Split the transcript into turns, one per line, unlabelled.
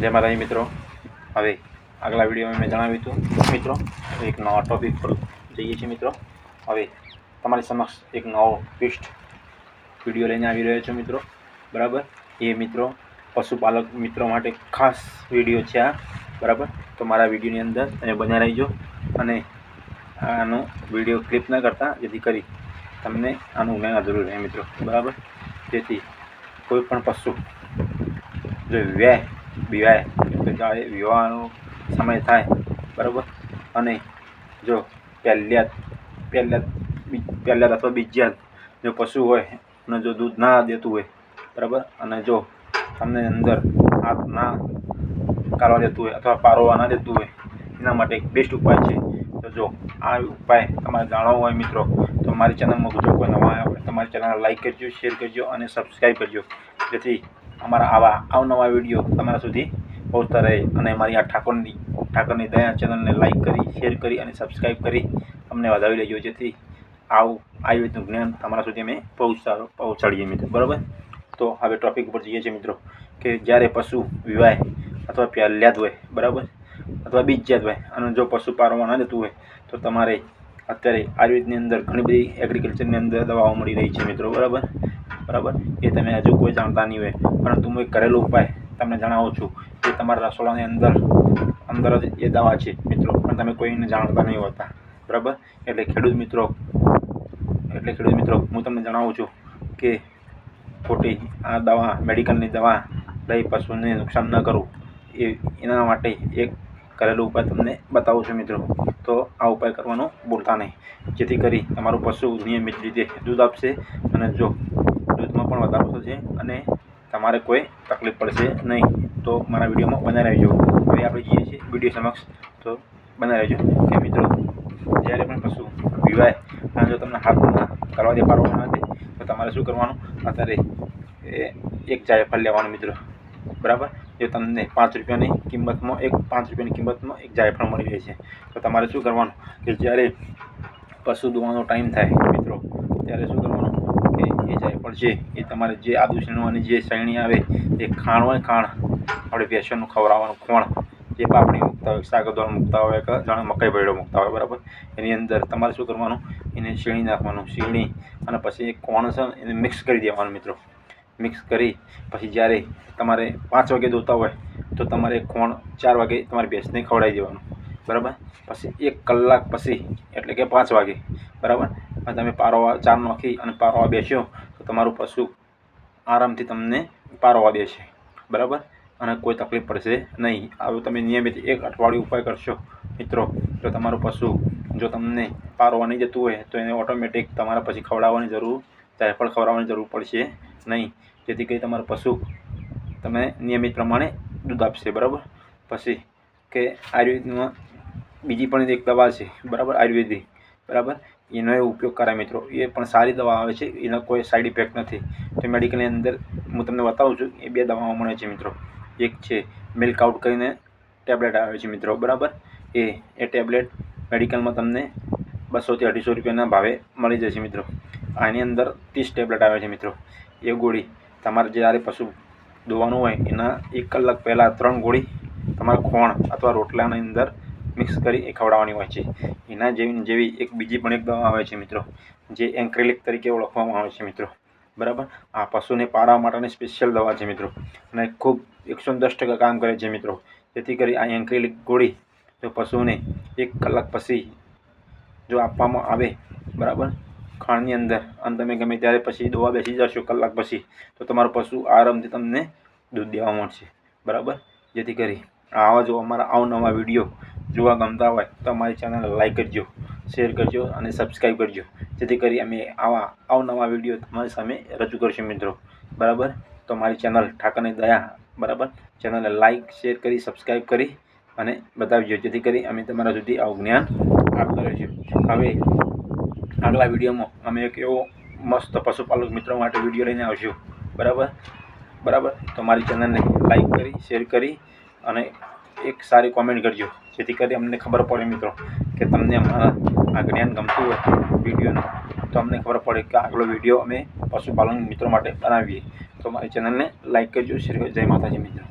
જય માતાજી મિત્રો. હવે આગલા વિડીયોમાં મેં જણાવ્યું હતું. મિત્રો, એક નવા ટોપિક પર જઈએ છીએ મિત્રો. હવે તમારી સમક્ષ એક નવો ટ્વિસ્ટ વીડિયો લઈને આવી રહ્યો છું મિત્રો. બરાબર? એ મિત્રો, પશુપાલક મિત્રો માટે ખાસ વીડિયો છે આ. બરાબર? તો મારા વિડીયોની અંદર તમે બન્યા રહીજો અને આનો વીડિયો ક્લિપ ન કરતા, જેથી કરી તમને આનું જ્ઞાન જરૂર રહે મિત્રો. બરાબર? જેથી કોઈ પણ પશુ જો વ્યાય વિવાય એટલે જ્યારે વિવાહનો સમય થાય, બરાબર? અને જો પહેલ્યાત પહેલ્યાત પહેલ્યાત અથવા બીજ્યાત જો પશુ હોય, અને જો દૂધ ના દેતું હોય, બરાબર? અને જો તમને અંદર હાથ ના કાઢવા દેતું હોય અથવા પારવા ના દેતું હોય, એના માટે એક બેસ્ટ ઉપાય છે. તો જો આ ઉપાય તમારે જાણવો હોય મિત્રો, તો મારી ચેનલમાં ગુજરાત કોઈ નવા આવે તમારી ચેનલ લાઈક કરજો શેર કરજો અને સબસ્ક્રાઈબ કરજો. જેથી અમારા આવા અવનવા વીડિયો તમારા સુધી પહોંચતા રહે અને મારી આ ઠાકોરની ઠાકોરની દયા ચેનલને લાઈક કરી શેર કરી અને સબસ્ક્રાઈબ કરી અમને વધાવી લેજો, જેથી આવું આયુર્વેદનું જ્ઞાન તમારા સુધી અમે પહોંચતા પહોંચાડીએ મિત્રો, બરાબર? તો હવે ટોપિક ઉપર જઈએ છીએ મિત્રો, કે જ્યારે પશુ વિવાય અથવા પ્યાલ્યાદ હોય, બરાબર? અથવા બીજજાત હોય, અને જો પશુ પારવા ના દેતું હોય, તો તમારે અત્યારે આયુર્વેદની અંદર ઘણી બધી એગ્રીકલ્ચરની અંદર દવાઓ મળી રહી છે મિત્રો, બરાબર? બરાબર? એ તમે હજુ કોઈ જાણતા નહીં હોય. પરંતુ હું એક કરેલો ઉપાય તમને જણાવું છું કે તમારા રસોડાની અંદર અંદર જ એ દવા છે, મિત્રો. પણ તમે કોઈને જાણતા નહીં હોતા. બરાબર? એટલે ખેડૂત મિત્રો, એટલે ખેડૂત મિત્રો, હું તમને જણાવું છું કે ખોટી આ દવા, મેડિકલની દવા લઈ પશુને નુકસાન ન કરવું. એ એના માટે એક કરેલો ઉપાય તમને બતાવું છું મિત્રો. તો આ ઉપાય કરવાનો ભૂલતા નહીં. જેથી કરી તમારું પશુ નિયમિત રીતે દૂધ આપશે અને જો દૂધમાં પણ વધારો થશે અને તમારે કોઈ તકલીફ પડશે નહીં. તો મારા વિડીયોમાં બનાવી રહેજો. હવે આપણે જઈએ છીએ વીડિયો સમક્ષ. તો બનાવી રહેજો. કે મિત્રો, જ્યારે પણ પશુ પીવાય અને જો તમને હાથમાં કરવા દે પાડવામાં નથી તો તમારે શું કરવાનું? અત્યારે એક જાયફળ લેવાનું મિત્રો. બરાબર? જો તમને પાંચ રૂપિયાની કિંમતમાં એક, પાંચ રૂપિયાની કિંમતમાં એક જાયફળ મળી રહે છે. તો તમારે શું કરવાનું? કે જ્યારે પશુ દોવાનો ટાઈમ થાય મિત્રો, ત્યારે શું કરવાનું? છે એ તમારે જે આદુ અને જે સૈણી આવે, એ ખાણ ખાણ. આપણે ભેંસોનું ખવડાવવાનું ખોણ, જે પાપડી મૂકતા હોય શાકદોળ મૂકતા હોય, કે જાણે મકાઈ ભેળો મૂકતા હોય, બરાબર? એની અંદર તમારે શું કરવાનું? એને શીણી નાખવાનું શીણી અને પછી એ કોણ છે એને મિક્સ કરી દેવાનું મિત્રો. મિક્સ કરી, પછી જ્યારે તમારે પાંચ વાગે દોતા હોય, તો તમારે ખોણ ચાર વાગે તમારી ભેંસને ખવડાવી દેવાનું, બરાબર? પછી એક કલાક પછી, એટલે કે પાંચ વાગે, બરાબર? તમે પારો ચાર નાખી અને પારો બેસ્યો તમારું પશુ આરામથી તમને પારવા દેશે. બરાબર? અને કોઈ તકલીફ પડશે નહીં. આવું તમે નિયમિત એક અઠવાડિયું ઉપાય કરશો, મિત્રો. તો તમારું પશુ જો તમને પારવા નહીં જતું હોય, તો એને ઓટોમેટિક તમારા પછી ખવડાવવાની જરૂર જાયફળ ખવડાવવાની જરૂર પડશે નહીં. જેથી કરી તમારું પશુ તમે નિયમિત પ્રમાણે દૂધ આપશે, બરાબર? પછી કે આયુર્વેદમાં બીજી પણ એક દવા છે, બરાબર? આયુર્વેદિક, બરાબર? એનો એ ઉપયોગ કરાય મિત્રો. એ પણ સારી દવા આવે છે, એનો કોઈ સાઈડ ઇફેક્ટ નથી. તો મેડિકલની અંદર હું તમને બતાવું છું, એ બે દવાઓ મળે છે મિત્રો. એક છે મિલ્ક આઉટ કરીને ટેબ્લેટ આવે છે મિત્રો, બરાબર? એ એ ટેબ્લેટ મેડિકલમાં તમને બસોથી અઢીસો રૂપિયાના ભાવે મળી જશે મિત્રો. આની અંદર ત્રીસ ટેબ્લેટ આવે છે મિત્રો. એ ગોળી તમારે જ્યારે પશુ દોવાનું હોય, એના એક કલાક પહેલાં ત્રણ ગોળી તમારા ખોણ અથવા રોટલાની અંદર મિક્સ કરી એ ખવડાવવાની હોય છે. એના જેવી જેવી એક બીજી પણ એક દવા આવે છે મિત્રો, જે એન્ક્રેલિક તરીકે ઓળખવામાં આવે છે મિત્રો. બરાબર? આ પશુને પાળવા માટેની સ્પેશિયલ દવા છે મિત્રો. અને ખૂબ એકસો દસ ટકા કામ કરે છે મિત્રો. જેથી કરી આ એન્ક્રેલિક ગોળી જો પશુને એક કલાક પછી જો આપવામાં આવે, બરાબર? ખાણની અંદર. અને તમે ગમે ત્યારે પછી દોવા બેસી જશો કલાક પછી, તો તમારું પશુ આરામથી તમને દૂધ દેવા મળશે. બરાબર? જેથી કરી આવા જો અમારા અવનવા વીડિયો જોવા ગમતા હોય તો અમારી ચેનલ લાઈક કરજો શેર કરજો અને સબસ્ક્રાઈબ કરજો. જેથી કરી અમે આવા અવનવા વીડિયો તમારી સામે રજૂ કરશું મિત્રો. બરાબર? તો મારી ચેનલ ઠાકરની દયા, બરાબર? ચેનલને લાઈક શેર કરી સબસ્ક્રાઈબ કરી અને બતાવજો. જેથી કરી અમે તમારા સુધી આવું જ્ઞાન આપતા રહીશું. હવે આગલા વિડીયોમાં અમે એક એવો મસ્ત પશુપાલક મિત્રો માટે વીડિયો લઈને આવશું. બરાબર? બરાબર? તો મારી ચેનલને લાઈક કરી શેર કરી અને એક સારી કોમેન્ટ કરજો. જેથી કરી અમને ખબર પડે મિત્રો, કે તમને આ જ્ઞાન ગમતું હોય વિડીયોનું, તો અમને ખબર પડે કે આગલો વીડિયો અમે પશુપાલન મિત્રો માટે બનાવીએ. તો મારી ચેનલને લાઈક કરજો, શ્રી જય માતાજી મિત્રો.